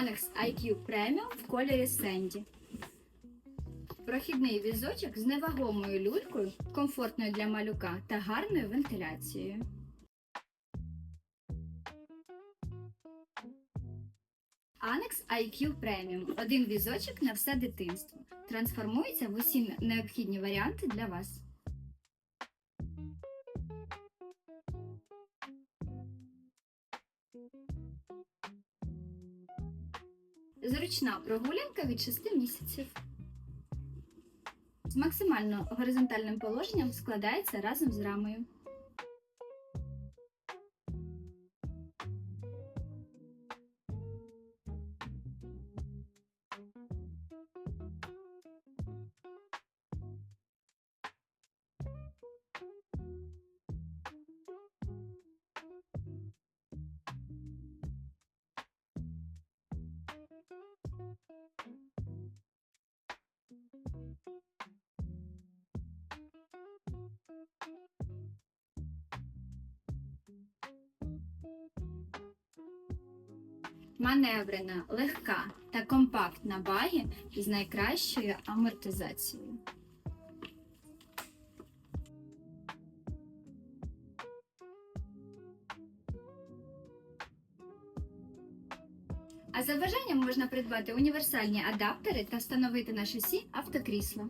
Annex IQ Premium в кольорі Сенді. Прохідний візочок з невагомою люлькою, комфортною для малюка та гарною вентиляцією. Annex IQ Premium – один візочок на все дитинство. Трансформується в усі необхідні варіанти для вас. Зручна прогулянка від 6 місяців. З максимально горизонтальним положенням складається разом з рамою. Маневрена, легка та компактна баї із найкращою амортизацією. А за бажанням можна придбати універсальні адаптери та встановити на шасі автокрісла.